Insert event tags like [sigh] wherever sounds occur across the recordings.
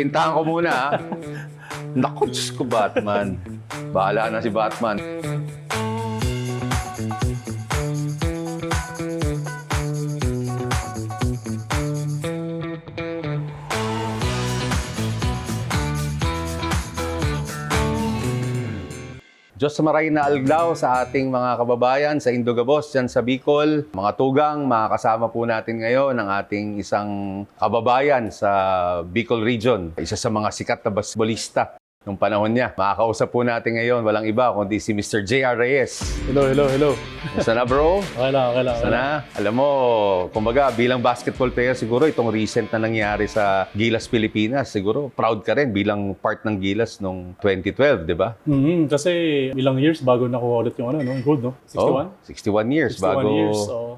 Pintahan ko muna, ha? [laughs] Naku, Diyos ko, Batman. Bahala na si Batman. Diyos maray na alglaw sa ating mga kababayan sa Indogabos, dyan sa Bicol. Mga tugang, makakasama po natin ngayon ang ating isang kababayan sa Bicol Region. Isa sa mga sikat na basbolista nung panahon niya. Makakausap po natin ngayon, walang iba kundi si Mr. J.R. Reyes. Hello, hello, hello. Sana bro? Okay lang, okay lang. okay lang. Sana, alam mo, kumbaga bilang basketball player siguro itong recent na nangyari sa Gilas Pilipinas, siguro proud ka rin bilang part ng Gilas nung 2012, di ba? Mhm, kasi ilang years bago nakuha ulit yung ano, no? gold, no? 61? Oh, 61 years 61 bago years, oo.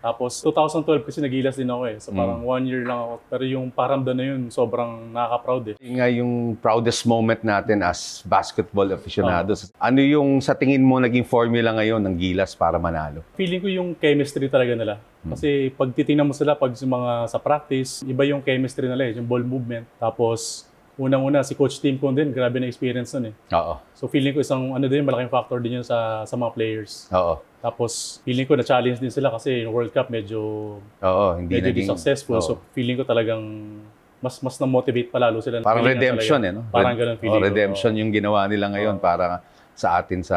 Tapos 2012 kasi nagilas din ako eh. So parang one year lang ako. Pero yung paramdam na yun, sobrang nakaka-proud eh. Yun nga yung proudest moment natin as basketball aficionados. Ano yung sa tingin mo naging formula ngayon ng Gilas para manalo? Feeling ko yung chemistry talaga nila. Kasi pag titingnan mo sila, pag sa mga sa practice, iba yung chemistry nila eh, yung ball movement. Tapos unang-una si Coach Tim Con din, grabe na experience nun eh. Oo. So feeling ko isang ano din, malaking factor din yun sa, sa mga players. Oo. Tapos feeling ko na-challenge din sila kasi yung World Cup medyo Oo, hindi medyo naging successful. Oo. So feeling ko talagang mas mas na-motivate palalo sila. parang Feeling redemption talaga. eh, no? Parang ganun oh, feeling ko. redemption yung ginawa nila ngayon para sa atin sa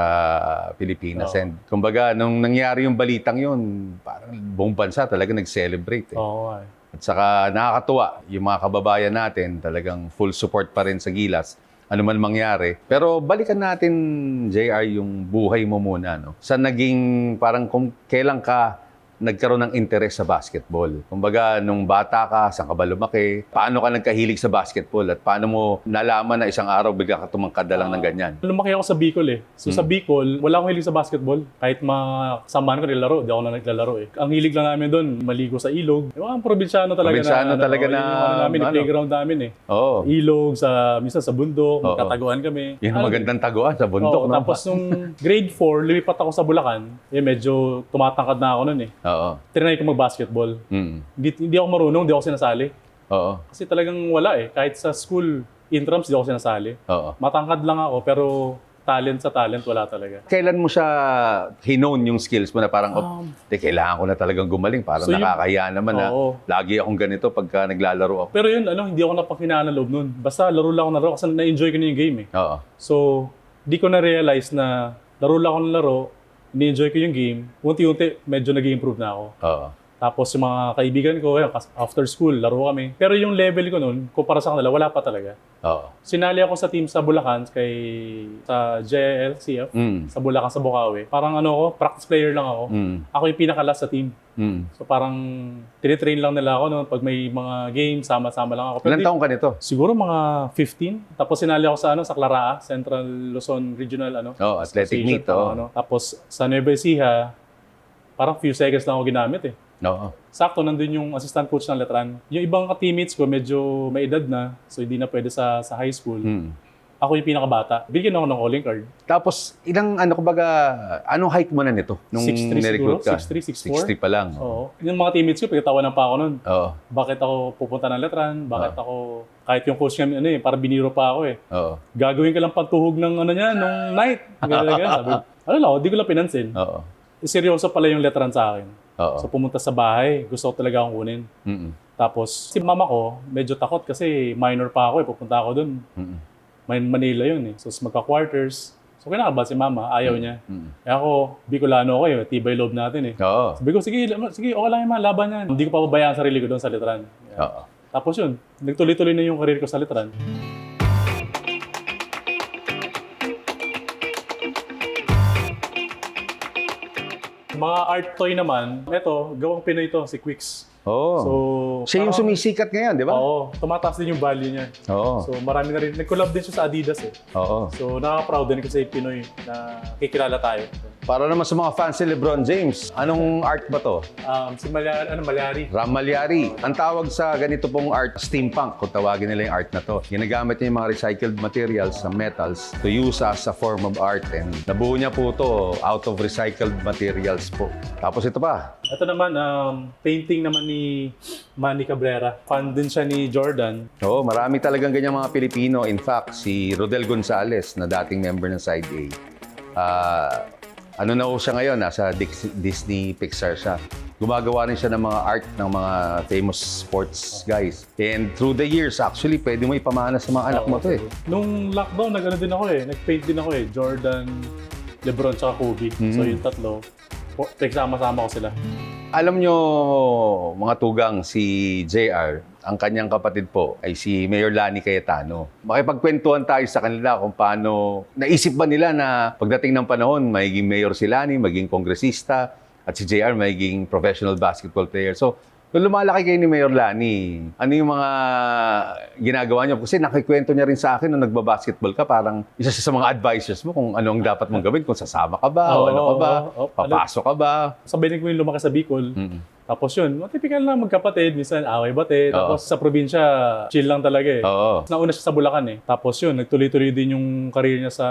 Pilipinas. And kumbaga, nung nangyari yung balitang yun, parang buong bansa talaga nag-celebrate. Eh. Oo nga eh. At saka nakakatuwa, yung mga kababayan natin talagang full support pa rin sa Gilas. Ano man mangyari. Pero balikan natin, JR, yung buhay mo muna. No? Sa naging, parang kung kailan ka nagkaroon ng interes sa basketball. Kumbaga, nung bata ka, saan ka ba lumaki? Paano ka nagkahilig sa basketball? At paano mo nalaman na isang araw bigla ka tumangkad na lang ng ganyan? Lumaki ako sa Bicol eh. So Hmm. sa Bicol, wala akong hilig sa basketball. Kahit mga kasamaan ko nilalaro, di ako na naglalaro eh. Ang hilig lang namin doon, maligo sa ilog. Yung mga probinsyano talaga Probinsyano na, talaga yun na, yung ano namin, ano. yung playground namin eh. Oo. Ilog, sa, minsan sa bundok, Oo. magkataguan kami. Yun ang Ano, magandang taguan sa bundok. Oo, no? Tapos nung [laughs] grade 4, lumipat ako sa Bulacan. Eh, medyo tumatangkad na ako noon eh. Oo. Trinay ko mag-basketball. Mm. Hindi, hindi ako marunong, hindi ako sinasali. Oo. Kasi talagang wala eh. Kahit sa school intrams, hindi ako sinasali. Oo. Matangkad lang ako, pero talent sa talent, wala talaga. Kailan mo siya hinone yung skills mo na parang, oh, Um, Te, kailangan ko na talagang gumaling. Parang So, nakakahiya naman na Oo. lagi akong ganito pagka naglalaro ako. Pero yun, ano, hindi ako napanghinaan ng loob nun. Basta laro lang ako ng laro kasi na-enjoy ko na yung game eh. Oo. So, di ko na-realize na laro lang ako ng laro, ni-enjoy ko yung game. Unti-unti, medyo nag improve na ako. Oo. Tapos yung mga kaibigan ko, ayun, after school, laro kami. Pero yung level ko nun, kumpara sa kanila, wala pa talaga. Oo. Sinali ako sa team sa Bulacan, kay, sa JLCF, Mm. sa Bulacan, sa Bukawi. Parang ano ako, practice player lang ako. Mm. Ako yung pinakalas sa team. Mm. So parang tinitrain lang nila ako noon pag may mga games, sama-sama lang ako. Pero Ilan di- taong ka nito? Siguro mga 15. Tapos sinali ako sa ano sa Claraa, Central Luzon Regional ano. Oh, athletic Association, meet. Oh. ano. Tapos sa Nueva Ecija, parang few seconds lang ako ginamit eh. Oo. Sakto nandun yung assistant coach ng Letran. Yung ibang ka-teammates ko medyo may edad na, so hindi na pwede sa sa high school. Mm. Ako yung pinakabata. Bigyan ako ng calling card. Tapos, ilang, ano kumbaga, anong height mo na nito? Nung 6'3" nirecruit ka? siguro? 6'3", 6'4"? 6'3 pa lang. Oo. Yung mga teammates ko, pinatawanan pa ako noon. Oo. Bakit ako pupunta ng Letran? Bakit ako... Kahit yung coach kami, ano eh, para biniro pa ako eh. Oo. Gagawin ka lang pantuhog ng ano niya, nung night. Ganyan, ganyan. Sabi, [laughs] ano lang, di ko lang pinansin. Oo. Eh, seryoso pala yung letran sa akin. Oo. So pumunta sa bahay, gusto ko talaga akong kunin. Mm-mm. Tapos si mama ko, medyo takot kasi minor pa ako eh, pupunta ako dun. Mm-mm. Man- Manila yun eh. So magka-quarters. So kinakaba si mama, ayaw niya. Mm-mm. Eh ako, Bicolano ako eh, tibay loob natin eh. Oo. Sabi ko, sige, sige, okay lang yung mga laban yan. Hindi ko pa pabayaan ang sarili ko doon sa letran. Yan. Oo. Tapos yun, nagtuloy-tuloy na yung karir ko sa letran. Mga art toy naman, eto, gawang Pinoy to, si Quicks. Oo. So, Siya yung parang- sumisikat ngayon, di ba? Oo, tumataas din yung value niya. Oo. So, marami na rin. Nag-collab din siya sa Adidas eh. Oo. So, nakaka-proud din kasi Pinoy na kikilala tayo. Para naman sa mga fans ni Lebron James, anong art ba to? Um, si Malyari, ano, Malyari. Ramalyari. Ang tawag sa ganito pong art, steampunk, kung tawagin nila yung art na to. Ginagamit niya yung mga recycled materials sa metals to use as a form of art. And nabuo niya po to out of recycled materials po. Tapos ito pa, Ito naman, um, painting naman ni Manny Cabrera. Fan din siya ni Jordan. Oo, marami talagang ganyan mga Pilipino. In fact, si Rodel Gonzales na dating member ng Side A, ah, ano na ho siya ngayon, nasa Disney Pixar siya. Gumagawa rin siya ng mga art ng mga famous sports guys. And through the years, actually, pwede mo ipamana sa mga anak mo to eh. Nung lockdown, nag-ano din ako eh. Nag-paint din ako eh. Jordan, Lebron, tsaka Kobe. So yung tatlo, nagsama-sama ko sila. Alam nyo, mga tugang, si JR, ang kanyang kapatid po ay si Mayor Lani Cayetano. Makipagkwentuhan tayo sa kanila kung paano, naisip ba nila na pagdating ng panahon, magiging mayor si Lani, maging kongresista, at si JR magiging professional basketball player. So, nung lumalaki kayo ni Mayor Lani, ano yung mga ginagawa niyo? Kasi nakikwento niya rin sa akin nung nagbabasketball ka, parang isa siya sa mga advisors mo kung ano ang dapat mong gawin, kung sasama ka ba, o Oo, ano ka ba, oo, oo. papasok ka ba. Sabay din ko yung lumaki sa Bicol. Mm. Tapos yun, typical lang magkapatid, minsan away bate. Oo. Tapos sa probinsya, chill lang talaga eh. Oo. Nauna siya sa Bulacan eh. Tapos yun, nagtuloy-tuloy din yung career niya sa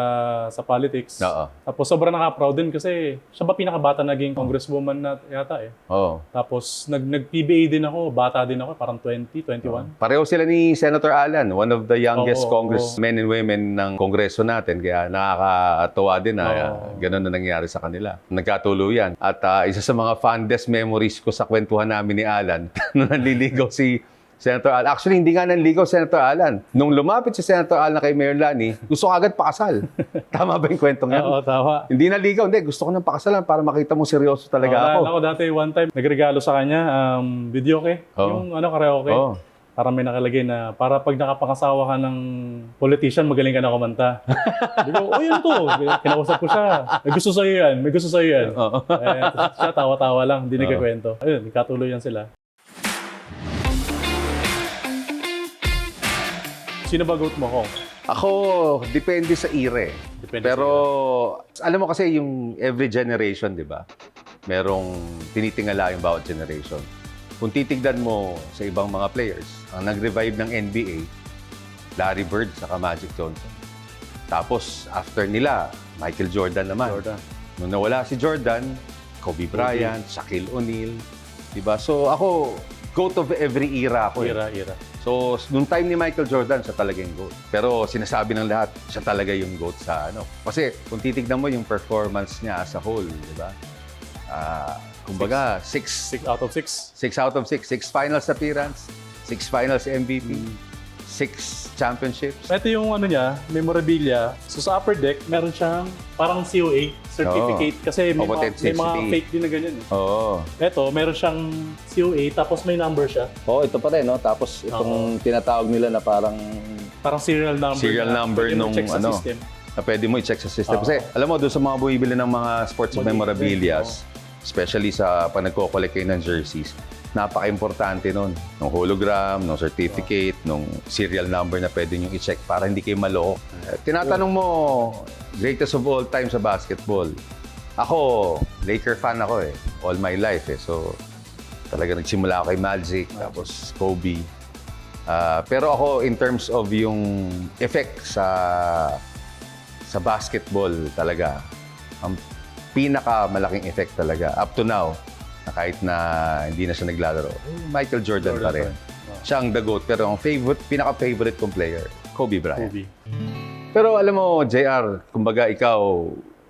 sa politics. Oo. Tapos sobrang nakaka-proud din kasi siya ba pinakabata naging congresswoman na yata eh. Oo. Tapos nag, nag-PBA din ako, bata din ako, parang 20, 21. Pareho sila ni Senator Alan, one of the youngest Oo, congressmen and women ng kongreso natin. Kaya nakakatuwa din na Oo. ganun na nangyari sa kanila. Nagkatuluyan. At ah, isa sa mga fondest memories ko sa kwentuhan namin ni Alan, [laughs] nung nanliligaw si Senator Alan. Actually, hindi nga nanligaw Senator Alan. Nung lumapit si Senator Alan kay Mayor Lani, gusto ko agad pakasal. [laughs] Tama ba yung kwentong yan? Oo, tawa. Hindi naligaw. Hindi, gusto ko ng pakasalan para makita mo seryoso talaga Oo, ako. Ako dati one time, nagregalo sa kanya, um, video okay. Oo. Yung ano, karaoke. Oo. Para may nakalagay na, para pag nakapangasawa ka ng politician, magaling ka na kumanta. Sabi ko, oh, yun to. Kinausap ko siya. May gusto sa'yo yan. May gusto sa'yo yan. Oo. eh, siya tawa-tawa lang, hindi nagkakwento. Ayun, nagkatuloy yan sila. Sino ba goat mo ko? Ako, depende sa eh. Depende Pero, alam mo kasi yung every generation, di ba? Merong tinitingala yung bawat generation. Kung titignan mo sa ibang mga players, ang nag-revive ng NBA, Larry Bird saka Magic Johnson. Tapos, after nila, Michael Jordan naman. Jordan. Nung nawala si Jordan, Kobe Bryant, Shaquille O'Neal, di ba? So, ako, goat of every era ako. eh. Ira, ira. So, nung time ni Michael Jordan, siya talaga yung GOAT. Pero sinasabi ng lahat, siya talaga yung GOAT sa ano. Kasi kung titignan mo yung performance niya as a whole, di ba? Ah, kumbaga, six, Six out of six. six out of six. Six finals appearance, six finals MVP, six championships. Ito yung ano niya, memorabilia. So sa upper deck, meron siyang parang COA certificate. Kasi may, Of mga, may mga fake din na ganyan. Eh. Oo. Ito, meron siyang COA tapos may number siya. Oo, ito pa rin, no? Tapos itong tinatawag nila na parang Parang serial number. Serial na number pwede mo nung check sa ano. system. na pwede mo i-check sa system. Oo. Kasi alam mo, doon sa mga bumibili ng mga sports Mag- memorabilias, especially sa pag nagko-collect kayo ng jerseys, napaka-importante nun. Nung hologram, nung certificate, nung serial number na pwede nyo i-check para hindi kayo maloko. Eh, Tinatanong mo, greatest of all time sa basketball. Ako, Laker fan ako eh. All my life eh. So, talaga nagsimula ako kay Magic, tapos Kobe. Ah, pero ako, in terms of yung effect sa sa basketball talaga, ang pinaka malaking effect talaga up to now, na kahit na hindi na siya naglalaro, Michael Jordan, Jordan pa rin. rin. Siya ang the GOAT, pero ang favorite, pinaka-favorite kong player, Kobe Bryant. Kobe. Pero alam mo, JR, kumbaga ikaw,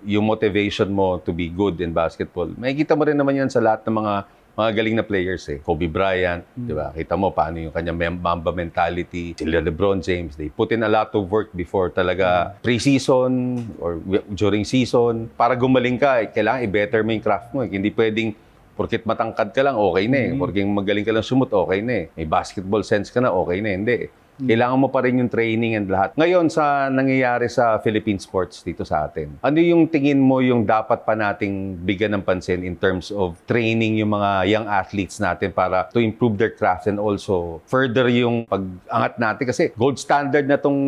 yung motivation mo to be good in basketball, makikita mo rin naman yan sa lahat ng mga mga galing na players eh. Kobe Bryant, di ba? Kita mo paano yung kanyang Mamba mentality. Sila LeBron James, they put in a lot of work before talaga pre-season or during season. Para gumaling ka, eh, kailangan i-better mo yung craft mo. Eh. Hindi pwedeng Porkit matangkad ka lang, okay na eh. Porkit magaling ka lang sumut, okay na eh. May basketball sense ka na, okay na eh. Hindi eh. Kailangan mo pa rin yung training and lahat. Ngayon, sa nangyayari sa Philippine sports dito sa atin, ano yung tingin mo yung dapat pa nating bigyan ng pansin in terms of training yung mga young athletes natin para to improve their craft and also further yung pag-angat natin? Kasi gold standard na tong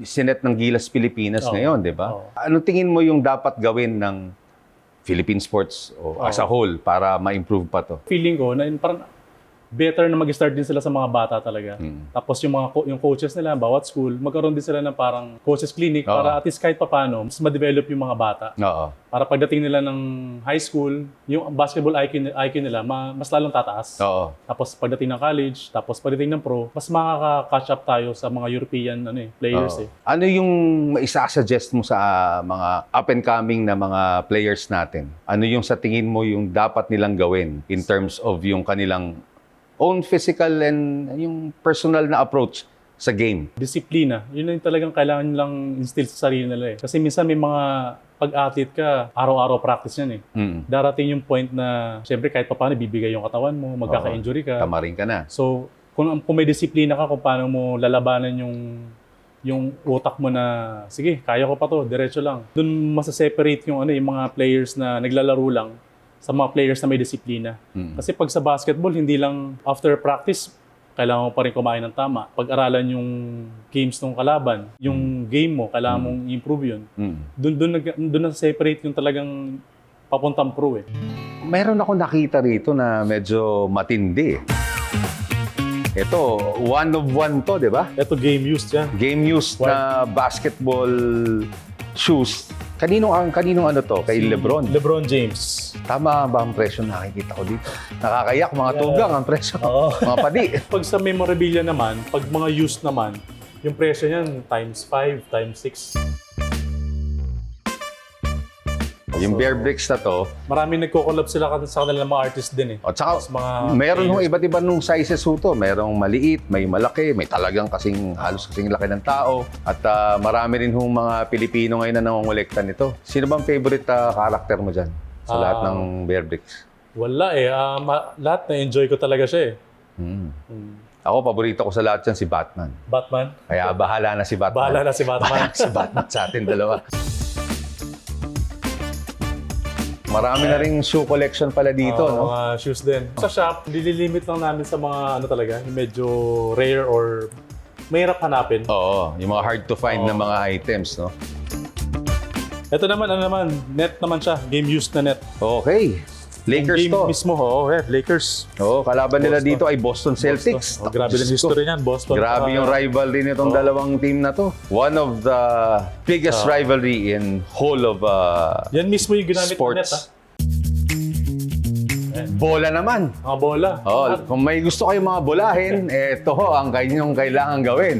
sinet ng Gilas Pilipinas Oo. ngayon, di ba? Oo. Anong tingin mo yung dapat gawin ng Philippine sports o as a whole para ma-improve pa to? Feeling ko na parang better na mag-start din sila sa mga bata talaga. Mm. Tapos yung mga co- yung coaches nila, bawat school, magkaroon din sila ng parang coaches clinic Oo. para at least kahit papano, mas ma-develop yung mga bata. Oo. Para pagdating nila ng high school, yung basketball IQ, IQ nila, ma- mas lalong tataas. Oo. Tapos pagdating ng college, tapos pagdating ng pro, mas makaka-catch up tayo sa mga European ano eh, players Oo. eh. Ano yung maisasuggest mo sa mga up and coming na mga players natin? Ano yung sa tingin mo yung dapat nilang gawin in terms of yung kanilang own physical and yung personal na approach sa game? Disiplina, yun yung talagang kailangan nilang instill sa sarili nila eh. Kasi minsan may mga pag-athlete ka, araw-araw practice yan eh. Mm. Darating yung point na, syempre kahit pa paano, bibigay yung katawan mo, magkaka-injury ka. Tama rin ka na. So, kung, kung may disiplina ka kung paano mo lalabanan yung yung utak mo na, sige, kaya ko pa to, diretso lang. Doon masaseparate yung, ano, yung mga players na naglalaro lang sa mga players na may disiplina. Mm. Kasi pag sa basketball, hindi lang after practice, kailangan mo pa rin kumain ng tama. Pag-aralan yung games ng kalaban, yung game mo, kailangan mong improve yun. Mm. Doon doon doon na separate yung talagang papuntang pro eh. Meron ako nakita rito na medyo matindi. Ito, one of one to, di ba? Ito game used yan. Game used na basketball shoes. Kaninong ang kaninong ano to? Kay LeBron. LeBron James. Tama ba ang presyo na nakikita ko dito? Nakakayak, mga Yeah. tugang ang presyo. Oo. [laughs] mga padi. [laughs] Pag sa memorabilia naman, pag mga used naman, yung presyo niyan times 5, times 6. Yung Bear Bricks na to, Maraming nagko-collab sila sa kanilang mga artist din eh. at saka Tapos mga meron hong iba't iba nung sizes ho to. Merong maliit, may malaki, may talagang kasing halos kasing laki ng tao. At ah, marami rin hong mga Pilipino ngayon na nangongolekta nito. Sino bang favorite ah, character mo dyan sa Ah. lahat ng Bear Bricks? Wala eh. Ah, ma- lahat na-enjoy ko talaga siya eh. Hmm. Hmm. Ako, paborito ko sa lahat yan si Batman. Batman. Kaya bahala na si Batman. Bahala na si Batman. [laughs] Bahala si Batman sa atin dalawa. Marami na ring shoe collection pala dito, Ah, no? Mga shoes din. Sa shop, nililimit lang namin sa mga ano talaga, yung medyo rare or mahirap hanapin. Oo, yung mga hard to find na mga items, no? Ito naman, ano naman, net naman siya. Game used na net. Okay. Lakers game to. mismo, oo, yeah, Lakers. Oo, kalaban nila Boston. dito ay Boston Celtics. Oh, grabe ko. history niyan, Boston. Grabe Ah, yung rivalry nitong Oo. dalawang team na to. One of the biggest Ah. rivalry in whole of uh, Yan mismo yung ginamit ng net, ah. sports. Bola naman. Mga bola. Oh, kung may gusto kayong mga bolahin, [laughs] ito ho ang kanyang kailangan gawin.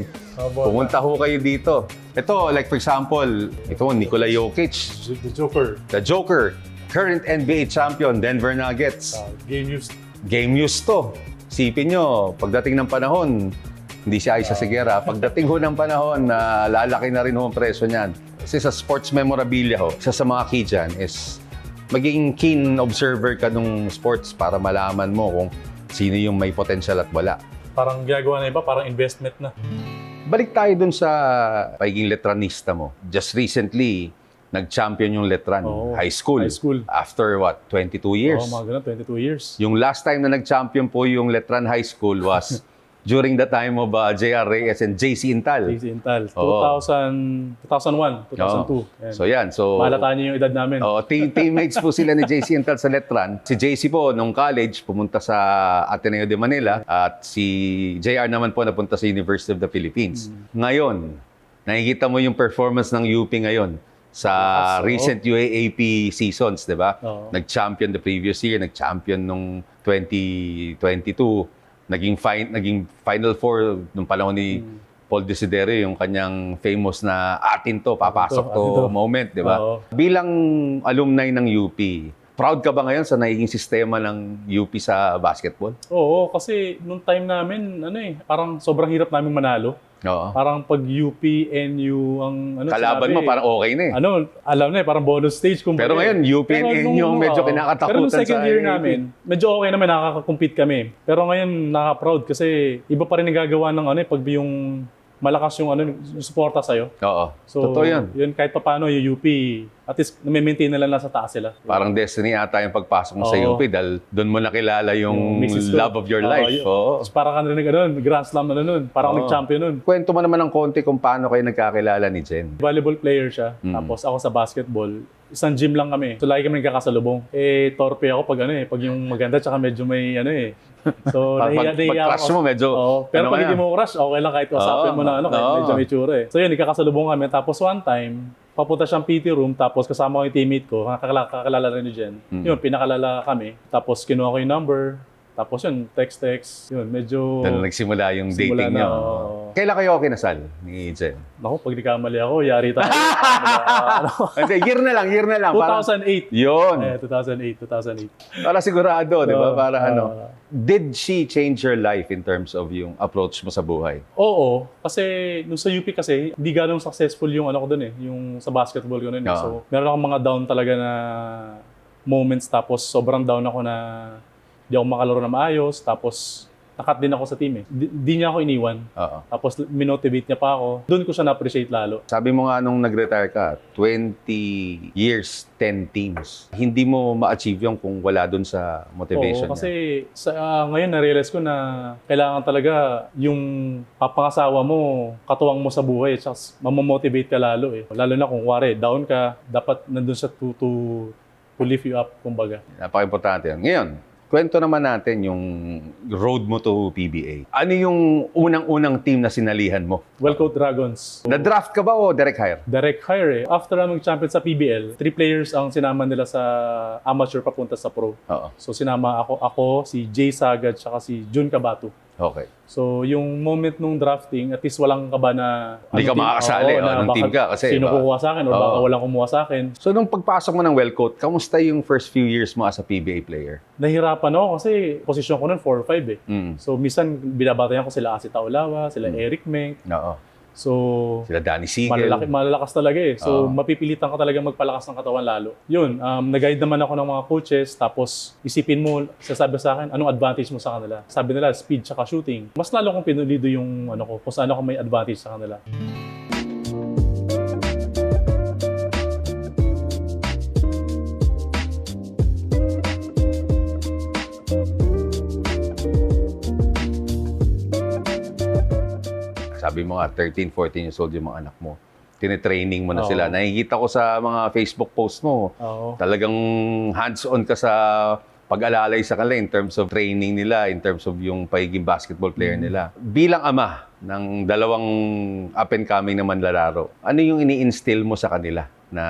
Pumunta ho kayo dito. Ito, like for example, ito Nikola Jokic, The Joker. the Joker, current NBA champion, Denver Nuggets. Ah, game used. Game news to. Sipin nyo, pagdating ng panahon, hindi siya Aisha Segura. Pagdating ho ng panahon, na lalaki na rin ho ang presyo niyan. Kasi sa sports memorabilia ho, isa sa mga key dyan is magiging keen observer ka nung sports para malaman mo kung sino yung may potential at wala. Parang ginagawa na iba, parang investment na. Balik tayo dun sa pagiging letranista mo. Just recently, nag-champion yung letran, Oo. high school. High school. After what, 22 years? Oo, mga ganun, 22 years. Yung last time na nag-champion po yung Letran High School was [laughs] during the time of uh, J.R. Reyes and J.C. Intal. JC Intal. Oo. 2000, 2001, 2002. Yan. So yan, so... Malata niyo yung edad namin. Oh, team, [laughs] teammates po sila ni JC Intal sa Letran. Si JC po, nung college, pumunta sa Ateneo de Manila at si JR naman po napunta sa University of the Philippines. Ngayon, nakikita mo yung performance ng UP ngayon sa oo. recent UAAP seasons, di ba? Oo. Nag-champion the previous year, nag-champion nung 2022, naging fin- naging Final Four nung panahon ni Hmm. Paul Desiderio, yung kanyang famous na atin to, papasok Atin to, to, atin to. moment, di ba? Oo. Bilang alumni ng UP, proud ka ba ngayon sa naging sistema ng UP sa basketball? Oo, kasi nung time namin, ano eh, parang sobrang hirap namin manalo. Oo. Parang pag UP, NU, ang ano Kalaban sinabi, mo, parang okay na eh. Ano, alam na eh, parang bonus stage. Kung Pero ngayon, UP and NU ang medyo kinakatakutan Pero nung second sa year namin, medyo okay naman, nakaka-compete kami. Pero ngayon, nakaka-proud kasi iba pa rin nagagawa ng ano eh, pag yung malakas yung ano, yung suporta sa'yo. Oo. So, Totoo yun. Yun, kahit pa paano, yung UP, at least, nami-maintain nila nasa taas sila. Parang destiny ata yung pagpasok mo sa Oo. UP dahil doon mo nakilala yung, ko. love of your Oo, life. yun. Oo. Tapos parang ka na rin, ano, Grand Slam na nun. Parang Oo. nag-champion nun. Kwento mo naman ng konti kung paano kayo nagkakilala ni Jen. Volleyball player siya. Mm. Tapos ako sa basketball. Isang gym lang kami. So lagi kami nagkakasalubong. Eh, torpe ako pag ano eh, pag yung maganda tsaka medyo may ano eh. [laughs] So, Pag, nahiya, pag, nahiya crush ako. mo, medyo... Oo, pero ano pag hindi mo crush, okay lang kahit usapin Oo, mo na ano, kahit oo. medyo may tsura eh. So yun, nagkakasalubong kami. Tapos one time, papunta siyang PT room, tapos kasama ko yung teammate ko, kakakilala rin ni Jen. Mm. Yun, pinakalala kami. Tapos kinuha ko yung number. Tapos yun, text-text. Yun, medyo... Doon nagsimula yung Simula dating na, niyo. oo. Kailan kayo kinasal ni Jen? Naku, pag nagkamali ako, yari tayo. ano, [laughs] Hindi, year na lang, year na lang. Parang, 2008. yun. Eh, 2008, 2008. Para sigurado, di ba? Oo, Para ano. ah. Did she change your life in terms of yung approach mo sa buhay? Oo, kasi nung sa UP kasi, hindi ganong successful yung ano ko doon eh, yung sa basketball ko noon eh. Oo. So, meron akong mga down talaga na moments tapos sobrang down ako na hindi ako makalaro na maayos tapos nakat din ako sa team eh. Di, di niya ako iniwan. Oo. Tapos minotivate niya pa ako. Doon ko siya na-appreciate lalo. Sabi mo nga nung nag-retire ka, 20 years, 10 teams. Hindi mo ma-achieve yung kung wala dun sa motivation Oo, niya. kasi sa, ah, ngayon na-realize ko na kailangan talaga yung papangasawa mo, katuwang mo sa buhay, at mamomotivate ka lalo eh. Lalo na kung wari, down ka, dapat nandun siya to, to, to lift you up, kumbaga. Napaka-importante yan. Ngayon, kwento naman natin yung road mo to PBA. Ano yung unang-unang team na sinalihan mo? Wellcoat Dragons. Na-draft ka ba o direct hire? Direct hire eh. After na mag-champion sa PBL, three players ang sinama nila sa amateur papunta sa pro. Oo. So sinama ako, ako si Jay Sagad, tsaka si Jun Kabatu. Okay. So, yung moment nung drafting, at least walang kaba na... Hindi ka team- makakasali, Oo, oh, baka team ka kasi Sino kukuha sa akin o Oo. baka walang kumuha sa akin. So, nung pagpasok mo ng Wellcoat, kamusta yung first few years mo as a PBA player? Nahirapan ako kasi posisyon ko nun 4-5 eh. Mm. So, minsan binabatayan ko sila Asi Taulawa, sila Mm. Eric Meng. Oo. So, Sila Danny Siegel. malalaki, malalakas talaga eh. So, mapipilitan ka talaga magpalakas ng katawan lalo. Yun, um, nag-guide naman ako ng mga coaches, tapos isipin mo, sasabi sa akin, anong advantage mo sa kanila? Sabi nila, speed tsaka shooting. Mas lalo kong pinulido yung ano ko, kung saan ako may advantage sa kanila. Sabi mo nga, 13, 14 years old yung mga anak mo. Tinitraining mo na Oo. sila. Nakikita ko sa mga Facebook post mo, Oo. talagang hands-on ka sa pag-alalay sa kanila in terms of training nila, in terms of yung pagiging basketball player Mm. nila. Bilang ama ng dalawang up-and-coming na manlalaro, ano yung ini-instill mo sa kanila na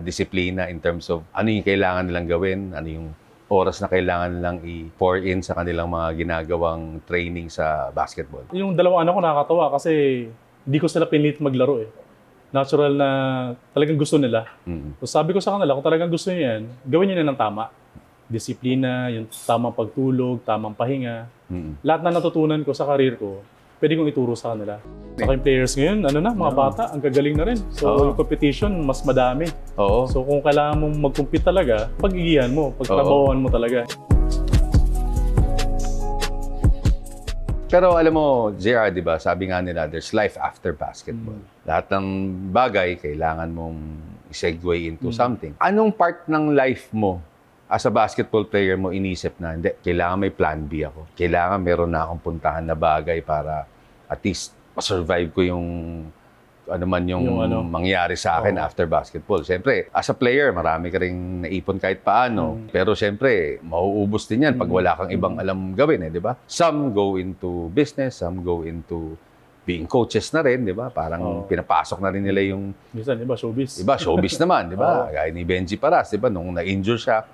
disiplina in terms of ano yung kailangan nilang gawin, ano yung oras na kailangan nilang i-pour in sa kanilang mga ginagawang training sa basketball? Yung dalawang anak ko nakakatawa kasi hindi ko sila pinilit maglaro eh. Natural na talagang gusto nila. Mm. So sabi ko sa kanila, kung talagang gusto niyo yan, gawin niyo na ng tama. Disiplina, yung tamang pagtulog, tamang pahinga. Mm. Lahat na natutunan ko sa karir ko, pwede kong ituro sa kanila. Saka yung players ngayon, ano na, mga bata, ang gagaling na rin. So Oo. yung competition, mas madami. Oo. So kung kailangan mong mag-compete talaga, pag-igihan mo, pagtrabahoan mo talaga. Pero alam mo, JR, di ba, sabi nga nila, there's life after basketball. Lahat ng bagay, kailangan mong segue into something. Anong part ng life mo as a basketball player mo inisip na, hindi, kailangan may plan B ako. Kailangan meron na akong puntahan na bagay para at least ma-survive ko yung ano man yung, Yung ano. mangyari sa akin Oo. after basketball. Siyempre, as a player, marami ka rin naipon kahit paano. Mm. Pero siyempre, mauubos din yan pag Mm. wala kang ibang alam gawin, eh, di ba? Some go into business, some go into being coaches na rin, di ba? Parang Oo. pinapasok na rin nila yung Minsan, iba, showbiz. Iba, showbiz naman, di ba? [laughs] Oo. Gaya ni Benji Paras, di ba? Nung na-injure siya,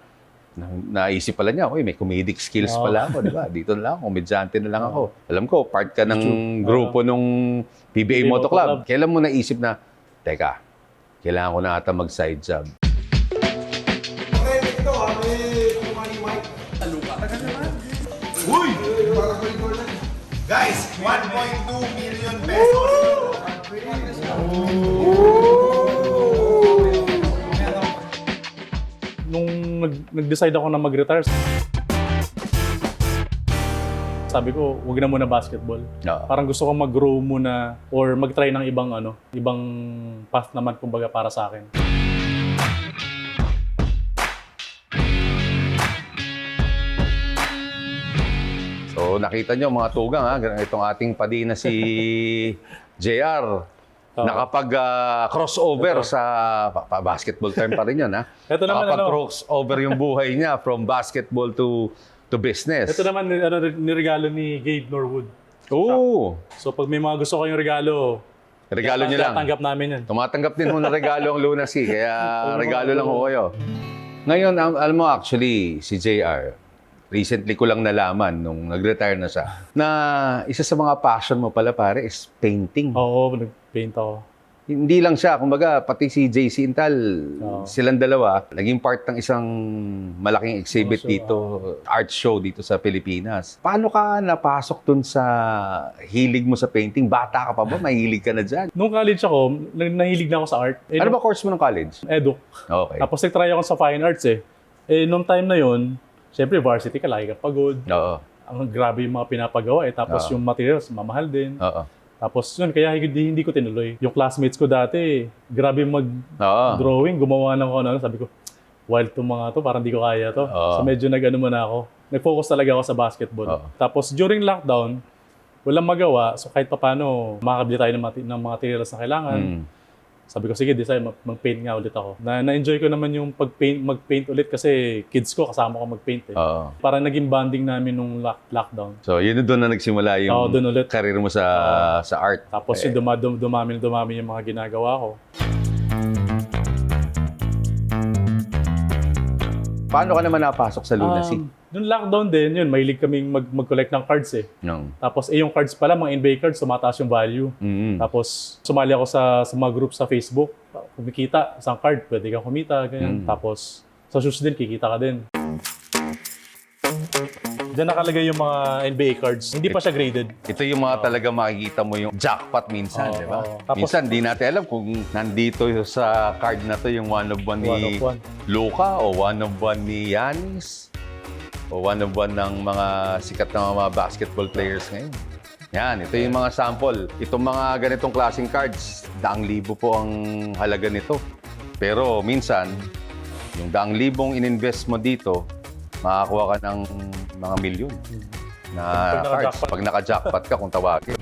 naisip pala niya, uy, may comedic skills Oo. pala ako, di ba? Dito na lang, ako, komedyante na lang ako. Alam ko, part ka ng grupo nung PBA PBA Moto Club. Club. Kailan mo naisip na, teka, kailangan ko na ata mag-side job. Okay. Uy! Guys, 1.2 million pesos. Nung nag- nag-decide ako na mag-retire, sabi ko, wag na muna basketball. Oo. Parang gusto ko mag-grow muna or mag-try ng ibang ano, ibang path naman kumbaga para sa akin. So nakita nyo mga tugang ha, itong ating padi na si [laughs] JR. Oo. nakapag ah, crossover sa pa, pa- basketball term pa rin yun ha. [laughs] Ito naman, nakapag ano? yung buhay niya from basketball to to business. Ito naman, ano, niregalo ni Gabe Norwood. Oo. So pag may mga gusto kayong regalo, Regalo niyo lang. Tanggap namin yan. Tumatanggap din ho ng regalo ang Lunacy, kaya [laughs] regalo lang ho kayo. Ngayon, al- alam mo actually, si JR, recently ko lang nalaman nung nag-retire na siya, na isa sa mga passion mo pala pare is painting. Oo, nag-paint ako. Hindi lang siya, kumbaga pati si JC Intal, Oo. silang dalawa, naging part ng isang malaking exhibit Oo, so, dito, art show dito sa Pilipinas. Paano ka napasok dun sa hilig mo sa painting? Bata ka pa ba? [laughs] Mahilig ka na dyan? Nung college ako, nag- nahilig na ako sa art. Eh, Ano nung- ba course mo ng college? Edu. Okay. Tapos nag-try ako sa fine arts eh. Eh, nung time na yun, syempre varsity ka, lagi ka pagod. Oo. Ang grabe yung mga pinapagawa eh. Tapos Oo. yung materials, mamahal din. Oo. Tapos yun, kaya hindi, hindi ko tinuloy. Yung classmates ko dati, grabe Oo. mag-drawing, gumawa ng ano, sabi ko, wild to mga to, parang hindi ko kaya to. Oo. So medyo nag-ano muna ako. Nag-focus talaga ako sa basketball. Oo. Tapos during lockdown, walang magawa. So kahit papano, makakabili tayo ng, mati- ng mga materials na kailangan. Mm. Sabi ko, sige, design, mag- mag-paint nga ulit ako. Na, na-enjoy ko naman yung pag-paint, mag-paint ulit kasi kids ko, kasama ko mag-paint eh. Oo. Parang naging bonding namin nung lock- lockdown. So, yun doon na nagsimula yung Oo, doon ulit. career mo sa sa art. Tapos Eh, yung duma, dum, dumami na dumami yung mga ginagawa ko. Paano ka naman napasok sa Lunacy? Um, nung lockdown din, yun, mahilig kaming mag, mag-collect ng cards eh. Yung, Tapos eh, yung cards pala, mga NBA cards, tumataas yung value. mm, Tapos sumali ako sa, sa mga group sa Facebook. Kumikita, isang card, pwede kang kumita, ganyan. Mm. Tapos sa shoes din, kikita ka din. Diyan nakalagay yung mga NBA cards. Hindi pa siya graded. ito yung mga talaga makikita mo yung jackpot minsan, Oo, di ba? oo. Tapos- minsan, di natin alam kung nandito yung sa card na to yung one of one ni One of one. Luka o one of one ni Yanis o one of one ng mga sikat na mga basketball players ngayon. Yan, ito yung mga sample. Itong mga ganitong klaseng cards, daang libo po ang halaga nito. Pero minsan, yung daang libong ininvest mo dito, makakuha ka ng mga milyon na Pag cards. Pag naka-jackpot ka kung tawagin.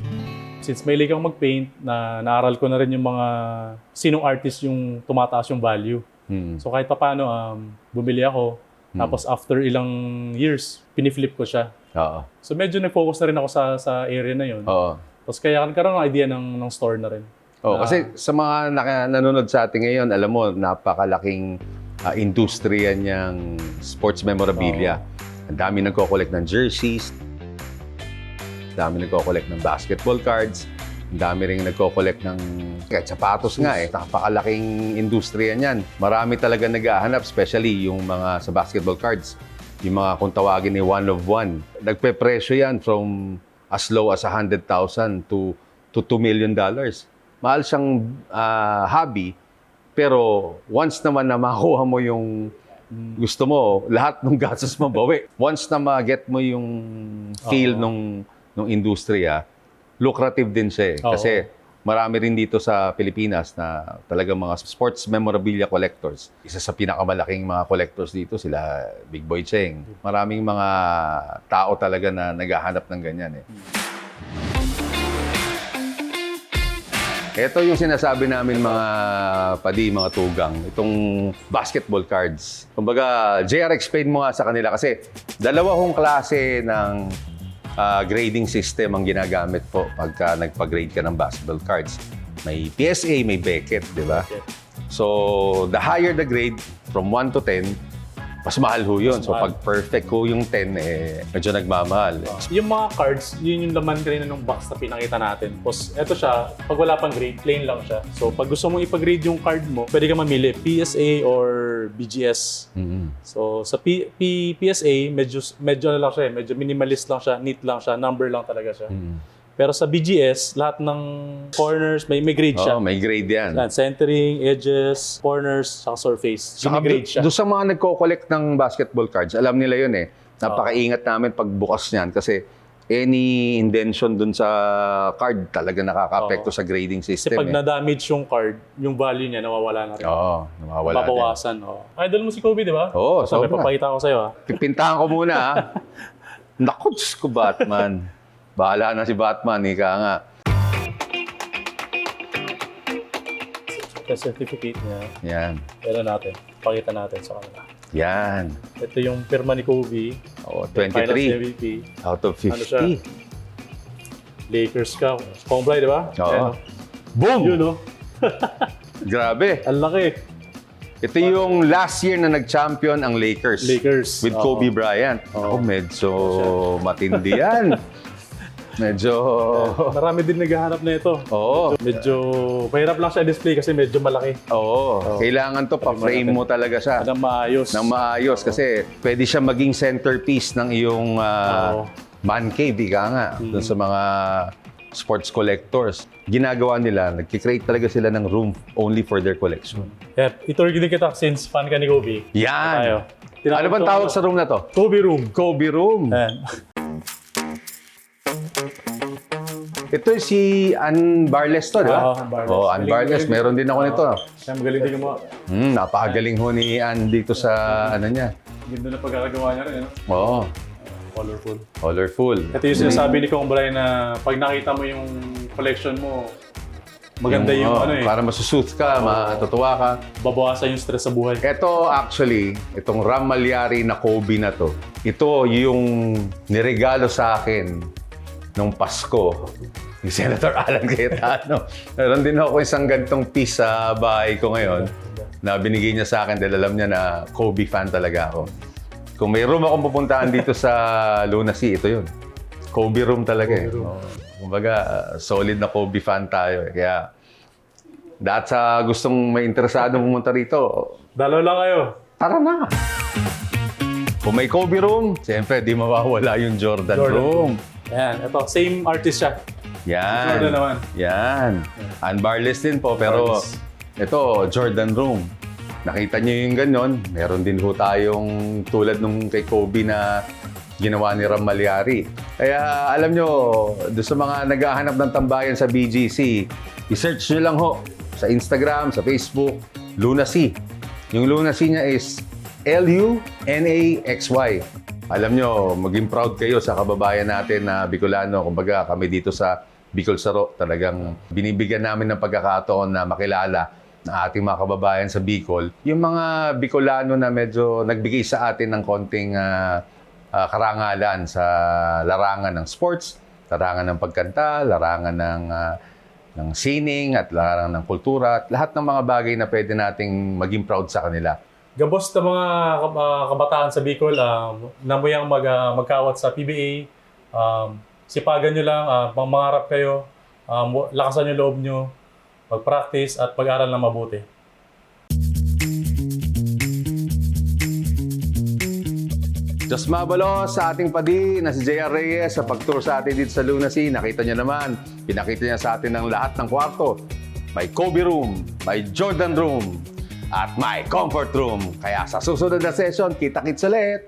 Since may kang mag-paint, na naaral ko na rin yung mga sinong artist yung tumataas yung value. Hmm. So kahit paano, um, bumili ako. Tapos after ilang years, piniflip ko siya. Oo. So medyo nag-focus na rin ako sa sa area na yun. Oo. Tapos kaya nagkaroon ng idea ng, ng store na rin. Oh, Ah. kasi sa mga naka- nanonood sa atin ngayon, alam mo, napakalaking ah, industriya niyang sports memorabilia. Ang dami nagko-collect ng jerseys, dami nagko-collect ng basketball cards, dami rin nagko-collect ng kahit sapatos nga eh. Napakalaking industriya niyan. Marami talaga naghahanap, especially yung mga sa basketball cards. Yung mga kung tawagin ni one of one. Nagpe-presyo yan from as low as 100,000 to to 2 million dollars. Mahal siyang ah, hobby, pero once naman na makuha mo yung gusto mo, lahat ng gastos mo bawi. Once na ma-get mo yung feel Oo. nung nung industriya, lucrative din siya eh. Oo. Kasi marami rin dito sa Pilipinas na talagang mga sports memorabilia collectors. Isa sa pinakamalaking mga collectors dito sila Big Boy Cheng. Maraming mga tao talaga na naghahanap ng ganyan eh. Ito yung sinasabi namin mga padi, mga tugang, itong basketball cards. Kumbaga, JR, explain mo nga sa kanila kasi dalawa hong klase ng ah, grading system ang ginagamit po pagka nagpa-grade ka ng basketball cards. May PSA, may Beckett, di ba? So, the higher the grade, from 1 to 10, mas mahal ho yun. Mas So, mahal. pag perfect ho yung 10, eh, medyo nagmamahal. Yung mga cards, yun yung laman kanina ng box na pinakita natin. Tapos eto siya, pag wala pang grade, plain lang siya. So pag gusto mong ipag-grade yung card mo, pwede ka mamili PSA or BGS. Mhm. So sa P- P- PSA, medyo medyo ano lang siya, eh, medyo minimalist lang siya, neat lang siya, number lang talaga siya. Mhm. Pero sa BGS, lahat ng corners may may grade siya. Oo, may grade yan. Yan, centering, edges, corners, saka surface. Saka Gini-grade siya. doon sa mga nagko-collect ng basketball cards, alam nila yun eh. Napakaingat namin pag bukas niyan kasi any indention dun sa card talaga nakaka-apekto sa grading Kasi system. pag eh. na-damage yung card, yung value niya nawawala na rin. Oo, nawawala din. Babawasan. Oh. Idol mo si Kobe, di ba? Oo, Sabi, sobra. papakita ko sa'yo. ah. Pipintahan ko muna ha. [laughs] Naku, Diyos ko Batman. Bahala na si Batman, ika nga. acceptance certificate niya. Yan. Pero natin, pakita natin sa kanila. Yan. Ito yung pirma ni Kobe. Oh, Finals 23 MVP. out of 50. Ano siya? Lakers ka. Comblay, di ba? Oo. Ayan, Boom! Yun, no? [laughs] Grabe. Ang laki. Ito yung last year na nag-champion ang Lakers. Lakers. With Oo. Kobe Bryant. Oo. Ako, medyo matindi yan. [laughs] medyo... Marami din naghahanap na ito. Oo. Medyo mahirap lang siya display kasi medyo malaki. Oo. Kailangan to, pa-frame mo talaga siya. Anong maayos. Nang maayos kasi pwede siya maging centerpiece ng iyong ah, Oo. man cave, ika nga, dun sa mga sports collectors. Ginagawa nila, nagkikreate talaga sila ng room only for their collection. Yan. Iturgi din kita since fan ka ni Kobe. Tayo. Yan! Tinawag Ano bang tawag sa room na to? Kobe Room. Kobe Room. Ayan. [laughs] Ito si Ann Barles to, di ba? Oo, Ann Barles. Oh, Ann Barles. Meron din ako nito. Siya magaling din gumawa. Hmm, napakagaling ho ni Ann dito sa ano niya. Ganda na pagkakagawa niya rin. Ano? Oo, Colorful. colorful. Ito yung sinasabi ni Kong Bray na pag nakita mo yung collection mo, maganda yung, oh, ano eh, Para masusuit ka, matutuwa ka. babawasan yung stress sa buhay. Ito actually, itong Ram Malyari na Kobe na to, ito yung niregalo sa akin nung Pasko ni Senator [laughs] Alan Cayetano. Meron din ako isang gantong piece sa bahay ko ngayon na binigay niya sa akin dahil alam niya na Kobe fan talaga ako. Kung may room akong pupuntahan dito sa Luna Sea, ito yun. Kobe room talaga eh. Oo. Kumbaga, uh, solid na Kobe fan tayo eh. Kaya, dahil sa gustong may interesado pumunta rito, Dalaw lang kayo. Tara na! Kung may Kobe room, siyempre di mawawala yung Jordan, Jordan room. Ayan, ito, same artist siya. Yan. Jordan naman. Yan. Unbarless din po, pero Unbarless. ito, Jordan room. Nakita niyo yung ganyan, meron din ho tayong tulad nung kay Kobe na ginawa ni Ram Malyari. Kaya alam nyo, doon sa mga naghahanap ng tambayan sa BGC, i-search nyo lang ho sa Instagram, sa Facebook, Lunacy. Yung Lunacy niya is L-U-N-A-X-Y. Alam nyo, maging proud kayo sa kababayan natin na Bicolano. Kumbaga kami dito sa Bicol Saro, talagang binibigyan namin ng pagkakataon na makilala ng ating mga kababayan sa Bicol. Yung mga Bicolano na medyo nagbigay sa atin ng konting ah, ah, karangalan sa larangan ng sports, larangan ng pagkanta, larangan ng ah, ng sining at larangan ng kultura at lahat ng mga bagay na pwede nating maging proud sa kanila. Gabos na mga ah, kabataan sa Bicol, um, namuyang mag, ah, magkawat sa PBA. Um, sipagan nyo lang, uh, mangarap kayo, um, lakasan yung loob nyo, mag-practice at pag-aral na mabuti. Diyos mabalo sa ating padi na si JR Reyes sa pag-tour sa atin dito sa Lunacy. Nakita niyo naman, pinakita niya sa atin ang lahat ng kwarto. May Kobe room, may Jordan room, at may comfort room. Kaya sa susunod na session, kita-kits ulit!